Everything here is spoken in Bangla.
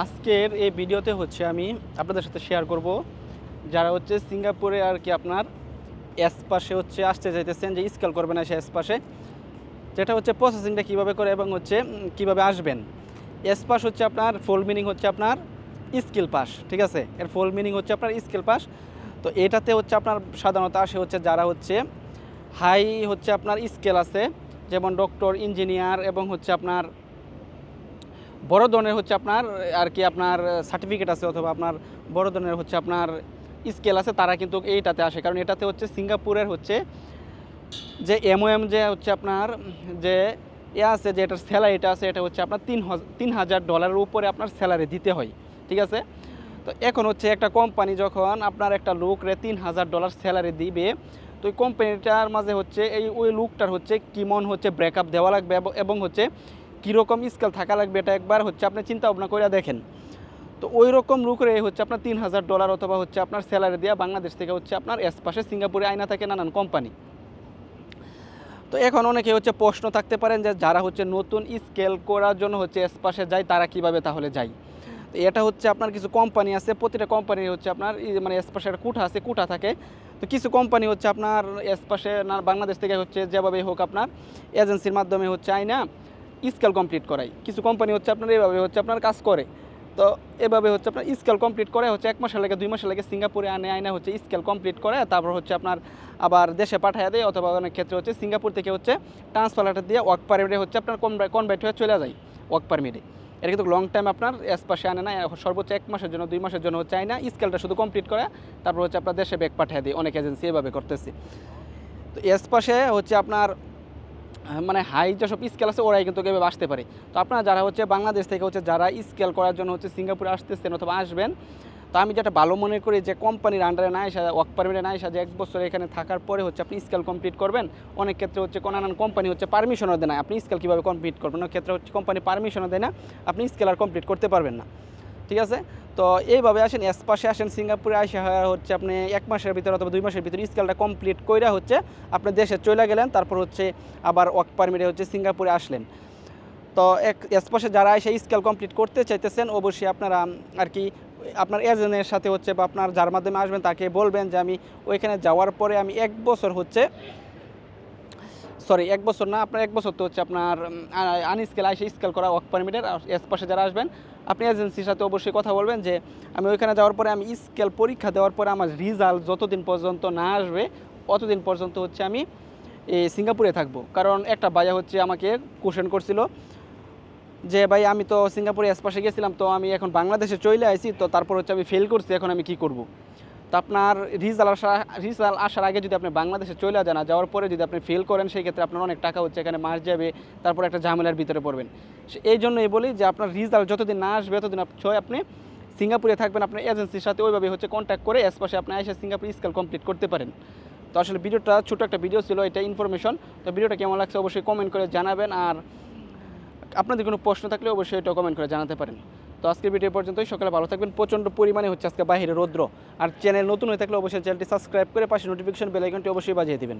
আজকের এই ভিডিওতে হচ্ছে আমি আপনাদের সাথে শেয়ার করব। যারা হচ্ছে সিঙ্গাপুরে আর কি আপনার এস পাশে হচ্ছে আসতে চাইতেছেন, যে স্কেল করবেন এসে এস পাশে, যেটা হচ্ছে প্রসেসিংটা কীভাবে করে এবং হচ্ছে কীভাবে আসবেন। এস পাস হচ্ছে আপনার ফুল মিনিং হচ্ছে আপনার স্কিল পাস ঠিক আছে? এর ফুল মিনিং হচ্ছে আপনার স্কিল পাস তো এটাতে হচ্ছে আপনার সাধারণত আসে হচ্ছে যারা হচ্ছে হাই হচ্ছে আপনার স্কেল আছে, যেমন ডক্টর ইঞ্জিনিয়ার এবং হচ্ছে আপনার বড় ধরনের হচ্ছে আপনার, আর কি আপনার সার্টিফিকেট আছে অথবা আপনার বড় ধরনের হচ্ছে আপনার স্কেল আছে, তারা কিন্তু এইটাতে আসে। কারণ এটাতে হচ্ছে সিঙ্গাপুরের হচ্ছে যে এমওএম যে হচ্ছে আপনার, যে এ আছে, যে এটার স্যালারিটা আছে, এটা হচ্ছে আপনার তিন তিন হাজার ডলারের উপরে আপনার স্যালারি দিতে হয়। ঠিক আছে? তো এখন হচ্ছে একটা কোম্পানি যখন আপনার একটা লোকরে তিন হাজার ডলার স্যালারি দিবে, তো ওই কোম্পানিটার মাঝে হচ্ছে এই, ওই লুকটার হচ্ছে কিমন হচ্ছে ব্রেকআপ দেওয়া লাগবে এবং হচ্ছে কীরকম স্কেল থাকা লাগবে এটা একবার হচ্ছে আপনি চিন্তা ভাবনা করে দেখেন। তো ওই রকম লোকরে হচ্ছে আপনার তিন হাজার ডলার অথবা হচ্ছে আপনার স্যালারি দেওয়া বাংলাদেশ থেকে হচ্ছে আপনার পাশে সিঙ্গাপুরে আয়না থাকে নানান কোম্পানি তো এখন অনেকে হচ্ছে প্রশ্ন থাকতে পারেন যে যারা হচ্ছে নতুন স্কেল করার জন্য হচ্ছে পাশে যায়, তারা কীভাবে তাহলে যায়? তো এটা হচ্ছে আপনার কিছু কোম্পানি আছে, প্রতিটা কোম্পানি হচ্ছে আপনার মানে পাশে একটা কুঠা আছে, কুঠা থাকে। তো কিছু কোম্পানি হচ্ছে আপনার পাশে না বাংলাদেশ থেকে হচ্ছে যেভাবে হোক আপনার এজেন্সির মাধ্যমে হচ্ছে আয়না স্কেল কমপ্লিট করায় কিছু কোম্পানি হচ্ছে আপনার, এভাবে হচ্ছে আপনার কাজ করে। তো এভাবে হচ্ছে আপনার স্কেল কমপ্লিট করে, হচ্ছে এক মাসের লাগে, দুই মাসের লাগে সিঙ্গাপুরে আনে আয়না হচ্ছে স্কেল কমপ্লিট করে, তারপর হচ্ছে আপনার আবার দেশে পাঠিয়ে দেয়, অথবা অনেক ক্ষেত্রে হচ্ছে সিঙ্গাপুর থেকে হচ্ছে ট্রান্সফার লেটার দিয়ে ওয়ার্ক পারমিটে হচ্ছে আপনার কনভার্ট হয়ে চলে যায় ওয়ার্ক পারমিটে এটা কিন্তু লং টাইম আপনার পাশে আনে না সর্বোচ্চ এক মাসের জন্য, দুই মাসের জন্য হচ্ছে আয়না স্কেলটা শুধু কমপ্লিট করে, তারপর হচ্ছে আপনার দেশে ব্যাগ পাঠিয়ে দেয়, অনেক এজেন্সি এভাবে করতেছে। তো পাশে হচ্ছে আপনার মানে হাই যেসব স্কেল আছে, ওরাই কিন্তু এভাবে আসতে পারে। তো আপনারা যারা হচ্ছে বাংলাদেশ থেকে হচ্ছে যারা স্কেল করার জন্য হচ্ছে সিঙ্গাপুরে আসতেছেন অথবা আসবেন, তো আমি যেটা ভালো মনে করি যে কোম্পানির আন্ডারে না এসে ওয়ার্ক পারমিটে না এসে যে এক বছর এখানে থাকার পরে হচ্ছে আপনি স্কেল কমপ্লিট করবেন। অনেক ক্ষেত্রে হচ্ছে নানান কোম্পানি হচ্ছে পারমিশনও দেয় না। আপনি স্কেল কীভাবে কমপ্লিট করবেন? অনেক ক্ষেত্রে হচ্ছে কোম্পানি পারমিশনও দেয় না। আপনি স্কেল আর কমপ্লিট করতে পারবেন না। ঠিক আছে? তো এইভাবে আসেন, এস পাশে আসেন, সিঙ্গাপুরে আসে হচ্ছে আপনি এক মাসের ভিতরে অথবা দুই মাসের ভিতরে স্কেলটা কমপ্লিট কইরা হচ্ছে আপনি দেশে চলে গেলেন, তারপর হচ্ছে আবার ওয়ার্ক পারমিটে হচ্ছে সিঙ্গাপুরে আসলেন। তো এক, এস পাশে যারা এসে স্কেল কমপ্লিট করতে চাইতেছেন, অবশ্যই আপনারা আর কি আপনার এজেন্টের সাথে হচ্ছে বা আপনার যার মাধ্যমে আসবেন তাকে বলবেন যে আমি ওইখানে যাওয়ার পরে আমি এক বছর হচ্ছে সরি, এক বছর না, আপনার এক বছর তো হচ্ছে আপনার আনস্কেল আইসে স্কেল করা ওয়ার্ক পারমিটের এস পাশে যারা আসবেন, আপনি এজেন্সির সাথে অবশ্যই কথা বলবেন যে, আমি ওইখানে যাওয়ার পরে আমি স্কেল পরীক্ষা দেওয়ার পরে আমার রিজাল্ট যতদিন পর্যন্ত না আসবে, অতদিন পর্যন্ত হচ্ছে আমি এই সিঙ্গাপুরে থাকব। কারণ একটা ভাইয়া হচ্ছে আমাকে কোশ্চেন করছিল যে, ভাই, আমি তো সিঙ্গাপুরে এসপাশে গেছিলাম, তো আমি এখন বাংলাদেশে চলে আসি তো তারপর হচ্ছে আমি ফেল করছি, এখন আমি কি করব? তো আপনার রিজাল্ট আসা রিজাল্ট আসার আগে যদি আপনি বাংলাদেশে চলে যান যাওয়ার পরে যদি আপনি ফেল করেন, সেই ক্ষেত্রে আপনার অনেক টাকা হচ্ছে, এখানে মাস যাবে, তারপর একটা ঝামেলার ভিতরে পড়বেন। এই জন্যই বলি যে আপনার রিজাল্ট যতদিন না আসবে ততদিন ছয় আপনি সিঙ্গাপুরে থাকবেন, আপনার এজেন্সির সাথে ওইভাবে হচ্ছে কন্ট্যাক্ট করে এসপাশে আপনি এসে সিঙ্গাপুর স্কেল কমপ্লিট করতে পারেন। তো আসলে ভিডিওটা ছোটো একটা ভিডিও ছিল, এটা ইনফরমেশন তো ভিডিওটা কেমন লাগছে অবশ্যই কমেন্ট করে জানাবেন, আর আপনাদের কোনো প্রশ্ন থাকলে অবশ্যই এটা কমেন্ট করে জানাতে পারেন। তো আজকের ভিডিও পর্যন্তই। সকালে ভালো থাকবেন। প্রচণ্ড পরিমাণে হচ্ছে আজকে বাইরে রৌদ্র। আর চ্যানেল নতুন হয়ে থাকলে অবশ্যই চ্যানেলটি সাবস্ক্রাইব করে পাশে নোটিফিকেশন বেলাইকনটি অবশ্যই বাজিয়ে দিবেন।